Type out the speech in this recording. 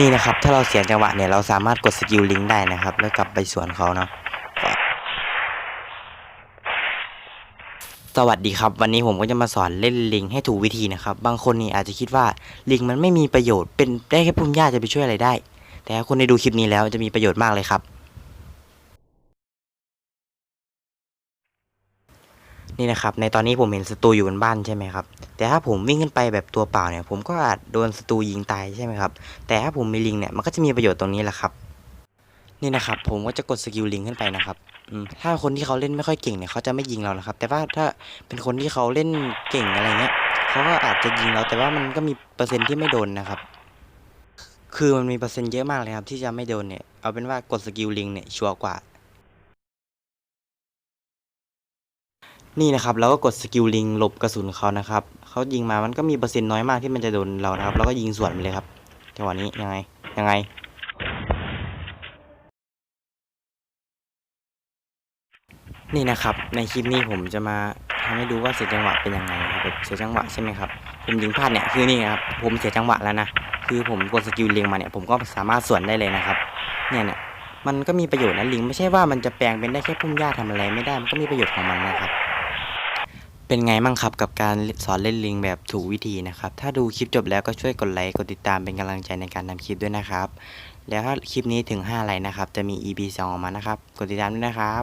นี่นะครับ ถ้าเราเสียจังหวะเนี่ยเราสามารถกดสกิลลิงก์ได้นะครับ แล้วกลับไปสวนเขาเนาะสวัสดีครับ วันนี้ผมก็จะมาสอนเล่นลิงให้ถูกวิธีนะครับ บางคนนี่อาจจะคิดว่าลิงมันไม่มีประโยชน์เป็นได้แค่พุ่มหญ้าจะไปช่วยอะไรได้ แต่คนได้ดูคลิปนี้แล้วจะมีประโยชน์มากเลยครับ นี่นะครับ ในตอนนี้ผมเห็นศัตรูอยู่บนบ้านใช่ไหมครับ แต่ถ้าผมวิ่งขึ้นไปแบบตัวเปล่าเนี่ย ผมก็อาจโดนศัตรูยิงตายใช่ไหมครับ แต่ถ้าผมมีลิงเนี่ย มันก็จะมีประโยชน์ตรงนี้แหละครับ นี่นะครับ ผมก็จะกดสกิลลิงขึ้นไปนะครับถ้าคนที่เขาเล่นไม่ค่อยเก่งเนี่ยเขาจะไม่ยิงเรานะครับ แต่ว่าถ้าเป็นคนที่เขาเล่นเก่งอะไรเงี้ยเขาก็อาจจะยิงเรา แต่ว่ามันก็มีเปอร์เซ็นต์ที่ไม่โดนนะครับ คือมันมีเปอร์เซ็นต์เยอะมากเลยครับ ที่จะไม่โดนเนี่ย เอาเป็นว่ากดสกิลลิงเนี่ยชัวร์กว่า นี่นะครับเราก็กดสกิลลิงหลบกระสุนเขานะครับเขายิงมามันก็มีเปอร์เซ็นต์น้อยมากที่มันจะโดนเรานะครับ แล้วก็ยิงสวนไปเลยครับจังหวะนี้ยังไงยังไงนี่นะครับในคลิปนี้ผมจะมาทำให้ดูว่าเสียจังหวะเป็นยังไงครับแบบเสียจังหวะใช่ไหมครับผมยิงพลาดเนี่ยคือนี่ครับผมเสียจังหวะแล้วนะคือผมกดสกิลลิงมาเนี่ยผมก็สามารถสวนได้เลยนะครับเนี่ยเนี่ยมันก็มีประโยชน์นะลิงไม่ใช่ว่ามันจะแปลงเป็นได้แค่พุ่มหญ้าทำอะไรไม่ได้มันก็มีประโยชน์ของมันนะครับ เป็นไงบ้างครับกับการสอนเล่นลิงแบบถูกวิธีนะครับ ถ้าดูคลิปจบแล้วก็ช่วยกดไลค์กดติดตามเป็นกำลังใจในการทำคลิปด้วยนะครับ แล้วถ้าคลิปนี้ถึง5ไลค์นะครับ จะมี EP 2ออกมานะครับ กดติดตามด้วยนะครับ